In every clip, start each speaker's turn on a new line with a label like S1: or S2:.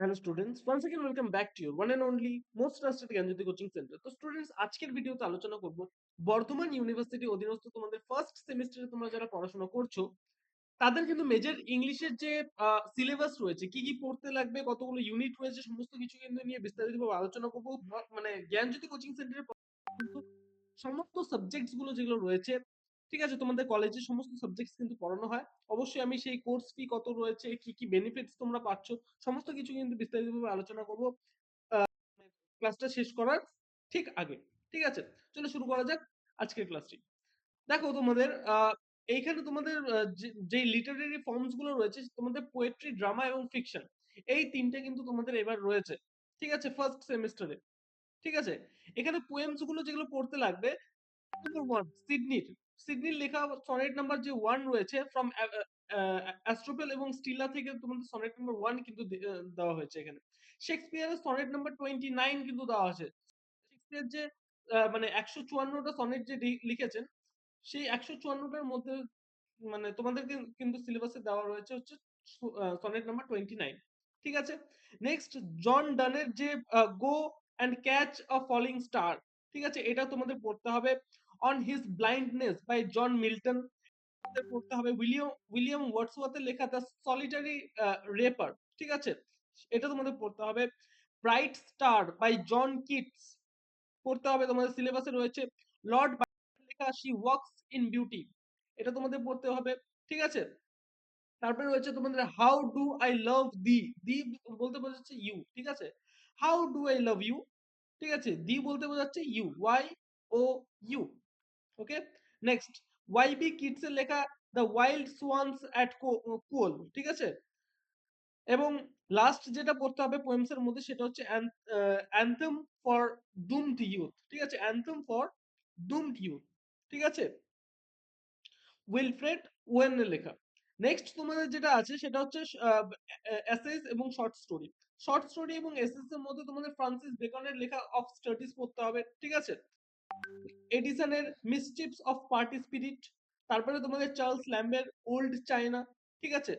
S1: hello students once again welcome back to your one and only most trusted Gyanjyoti coaching centre তো students আজকের ভিডিওতে আলোচনা করব Bardhaman university অধীনস্থ তোমাদের ফার্স্ট সেমিস্টারে তোমরা যারা পড়াশোনা করছো তাদের কিন্তু মেজর ইংলিশের যে সিলেবাস রয়েছে কি কি পড়তে লাগবে কতগুলো ইউনিট রয়েছে সমস্ত কিছু কিন্তু নিয়ে বিস্তারিতভাবে আলোচনা করবো মানে জ্ঞানজ্যোতি কোচিং সেন্টারের কিন্তু সমস্ত সাবজেক্টস গুলো যেগুলো রয়েছে ঠিক আছে? তোমাদের কলেজে সমস্ত সাবজেক্টস কিন্তু পড়ানো হয়। অবশ্যই আমি সেই কোর্স ফি কত রয়েছে, কি কি বেনিফিটস তোমরা পাচ্ছ, সমস্ত কিছু কিন্তু বিস্তারিতভাবে আলোচনা করব ক্লাসটা শেষ করার ঠিক আগে। ঠিক আছে? চলো শুরু করা যাক আজকের ক্লাসটি দেখো তোমাদের এইখানে তোমাদের যে লিটারেরি ফর্মসগুলো রয়েছে, তোমাদের পোয়েট্রি ড্রামা এবং ফিকশন এই তিনটে কিন্তু তোমাদের এবার রয়েছে। ঠিক আছে? ফার্স্ট সেমিস্টারে ঠিক আছে? এখানে পোয়েমসগুলো যেগুলো পড়তে লাগবে সিডনির সিডনির লেখা সনেট নাম্বার যে ওয়ান রয়েছে ফ্রম অ্যাস্ট্রোপেল এবং স্টিলা থেকে তোমাদের সনেট নাম্বার ওয়ান কিন্তু দেওয়া হয়েছে এখানে। শেক্সপিয়ারের সনেট নাম্বার টোয়েন্টি নাইন কিন্তু দেওয়া আছে শেক্সপিয়ার যে মানে একশো চুয়ান্নটা সনেট যে লিখেছেন, সেই একশো চুয়ান্নটার মধ্যে মানে তোমাদেরকে কিন্তু সিলেবাসে দেওয়া রয়েছে হচ্ছে সনেট নাম্বার টোয়েন্টি নাইন ঠিক আছে? নেক্সট জন ডানের যে go and catch a falling star ঠিক আছে? এটা তোমাদের পড়তে হবে। On his blindness by John Milton পড়তে হবে উইলিয়াম উইলিয়াম ওয়ার্ডসওয়ার্থের লেখা দ্য সলিটারি রেপার, ঠিক আছে? এটা তোমাদের পড়তে হবে। Bright star by John Keats, পড়তে হবে তোমাদের সিলেবাসে রয়েছে। লর্ড লেখা, শি ওয়ার্কস ইন বিউটি, এটা তোমাদের পড়তে হবে, ঠিক আছে? তারপরে রয়েছে তোমাদের, how do I love the the বলতে বোঝাচ্ছে ইউ, ঠিক আছে? How do I love you, ঠিক আছে? দি বলতে বোঝাচ্ছে you, Y O U. Okay next Keats এর লেখা the wild swans at Coole ঠিক আছে? এবং লাস্ট যেটা পড়তে হবে পোয়েমস এর মধ্যে সেটা হচ্ছে ইউথ ঠিক আছে? অ্যান্থেম ফর ডুমড ইউথ ঠিক আছে? উইলফ্রেড লেখা. নেক্সট তোমাদের যেটা আছে সেটা হচ্ছে এসএস এবং শর্ট স্টোরি শর্ট স্টোরি এবং এসএস এর মধ্যে তোমাদের ফ্রান্সিস বেকনের লেখা অফ স্টাডিজ পড়তে হবে। ঠিক আছে? এডিসনের মিসচিপস অফ পার্টি স্পিরিট তারপরে তোমাদের চার্লস ল্যাম্বের ওল্ড চায়না ঠিক আছে?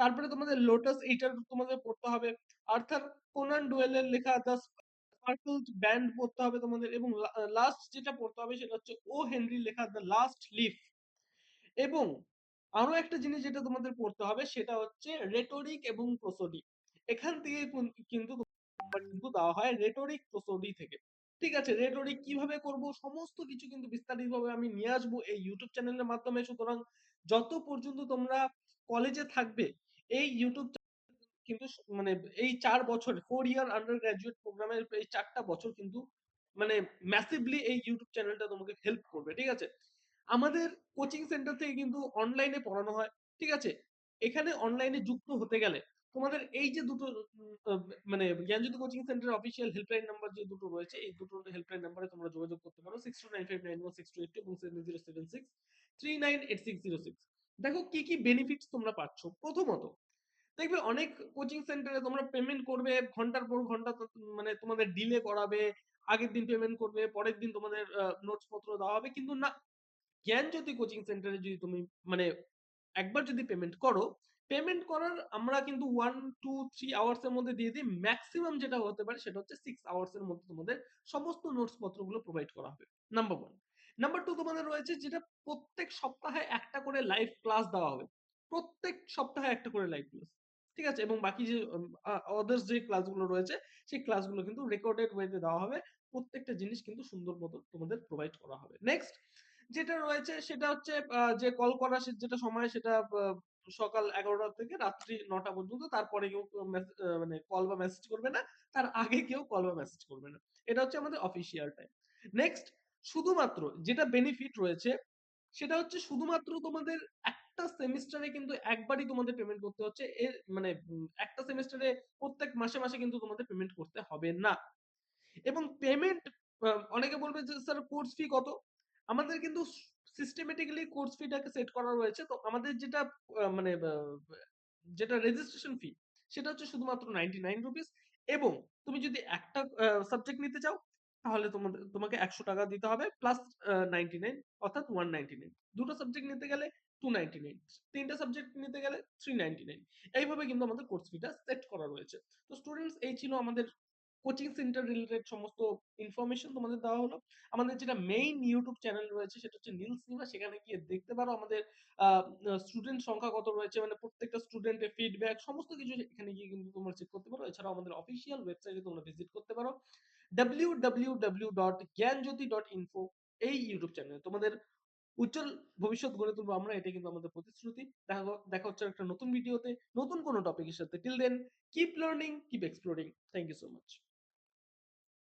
S1: তারপরে তোমাদের লোটাস এইটার তোমাদের পড়তে হবে। আর্থার কোনান ডুয়েলের লেখা দ্য স্পার্কলড ব্যান্ড পড়তে হবে তোমাদের এবং লাস্ট যেটা পড়তে হবে সেটা হচ্ছে ও হেনরি লেখা দ্য লাস্ট লিফ এবং আরও একটা জিনিস যেটা তোমাদের পড়তে হবে সেটা হচ্ছে রেটোরিক এবং প্রসোডি এখান থেকে কিন্তু কিন্তু দেওয়া হয় রেটোরিক প্রসোডি থেকে। ঠিক আছে রেটোরিক কীভাবে করব? সমস্ত কিছু কিন্তু বিস্তারিতভাবে আমি নিয়ে আসব এই ইউটিউব চ্যানেলের মাধ্যমে। সুতরাং যত পর্যন্ত তোমরা কলেজে থাকবে, এই ইউটিউব কিন্তু মানে এই চার বছর ফোর ইয়ার আন্ডার গ্রাজুয়েট প্রোগ্রামের এই চারটা বছর কিন্তু মানে ম্যাসিভলি এই ইউটিউব চ্যানেলটা তোমাকে হেল্প করবে, ঠিক আছে? আমাদের কোচিং সেন্টার থেকে কিন্তু অনলাইনে পড়ানো হয়, ঠিক আছে? এখানে অনলাইনে যুক্ত হতে গেলে তোমাদের এই যে দুটো মানে জ্ঞানজ্যোতি coaching centre official helpline number যে দুটো রয়েছে, এই দুটো হেল্পলাইন নাম্বারে তোমরা যোগাযোগ করতে পারো six two nine five nine one six two eight এবং seven zero seven six three nine eight six zero six দেখো, কি কি বেনিফিটস তোমরা পাচ্ছ? প্রথমত, দেখবে অনেক কোচিং সেন্টারে তোমরা পেমেন্ট করবে, ঘণ্টার পর ঘণ্টা মানে তোমাদের ডিলে করাবে, আগের দিন পেমেন্ট করবে, পরের দিন তোমাদের নোটস পত্র দেওয়া হবে, কিন্তু না, জ্ঞানজ্যোতি কোচিং সেন্টারে যদি তুমি মানে একবার যদি পেমেন্ট করো পেমেন্ট করার আমরা কিন্তু ওয়ান টু থ্রি আওয়ার্স এর মধ্যে দিয়ে দিই। ম্যাক্সিমাম যেটা হতে পারে সেটা হচ্ছে সিক্স আওয়ার্স এর মধ্যে তোমাদের সমস্ত নোটস পত্রগুলো প্রোভাইড করা হবে নাম্বার ওয়ান নাম্বার টু তোমাদের রয়েছে যেটা প্রত্যেক সপ্তাহে একটা করে লাইভ ক্লাস দেওয়া হবে। প্রত্যেক সপ্তাহে একটা করে লাইভ ক্লাস ঠিক আছে? এবং বাকি যে আদার্স যে ক্লাসগুলো রয়েছে, সেই ক্লাসগুলো কিন্তু রেকর্ডেড ওয়েতে দেওয়া হবে। প্রত্যেকটা জিনিস কিন্তু সুন্দর মতো তোমাদের প্রোভাইড করা হবে। নেক্সট যেটা রয়েছে সেটা হচ্ছে যে কল করা যেটা সময় সেটা সকাল এগারোটা থেকে রাত্রি নটা পর্যন্ত। তারপরে কেউ মানে কল বা মেসেজ করবে না। তার আগে কেউ কল বা মেসেজ করবে না। এটা হচ্ছে আমাদের অফিসিয়াল টাইম নেক্সট শুধুমাত্র যেটা বেনিফিট রয়েছে, সেটা হচ্ছে শুধুমাত্র তোমাদের একটা সেমিস্টারে কিন্তু একবারই তোমাদের পেমেন্ট করতে হচ্ছে। এর মানে একটা সেমিস্টারে প্রত্যেক মাসে মাসে কিন্তু তোমাদের পেমেন্ট করতে হবে না। এবং পেমেন্ট অনেকে বলবে যে স্যার কোর্স ফি কত? আমাদের কিন্তু সিস্টেমেটিক্যালি কোর্স ফিটাকে সেট করা রয়েছে। তো আমাদের যেটা মানে যেটা রেজিস্ট্রেশন ফি সেটা হচ্ছে শুধুমাত্র নাইনটি নাইন রুপিস এবং তুমি যদি একটা সাবজেক্ট নিতে চাও, তাহলে তোমাদের তোমাকে একশো টাকা দিতে হবে প্লাস নাইনটি নাইন অর্থাৎ ওয়ান নাইনটি নাইন দুটো সাবজেক্ট নিতে গেলে 299 তিনটা সাবজেক্ট নিতে গেলে 399 এইভাবে কিন্তু আমাদের কোর্স ফিটা সেট করা রয়েছে। তো স্টুডেন্টস এই ছিল আমাদের কোচিং সেন্টার রিলেটেড সমস্ত ইনফরমেশন তোমাদের দেওয়া হলো। আমাদের যেটা মেইন ইউটিউব চ্যানেল রয়েছে সেটা হচ্ছে নীল সিনেমা সেখানে গিয়ে দেখতে পারো আমাদের স্টুডেন্ট সংখ্যা কত রয়েছে। মানে প্রত্যেকটা স্টুডেন্টের ফিডব্যাক সমস্ত কিছু এখানে গিয়ে কিন্তু তোমরা চেক করতে পারো। এছাড়াও আমাদের অফিসিয়াল ওয়েবসাইটে তোমরা ভিজিট করতে পারো। www.জ্ঞানজ্যোতি.info এই ইউটিউব চ্যানেল তোমাদের উজ্জ্বল ভবিষ্যৎ গড়ে তুলবো আমরা। এটা কিন্তু আমাদের প্রতিশ্রুতি। দেখা দেখা হচ্ছে একটা নতুন ভিডিওতে নতুন কোনো টপিকের সাথে। Till then keep learning keep exploring thank you so much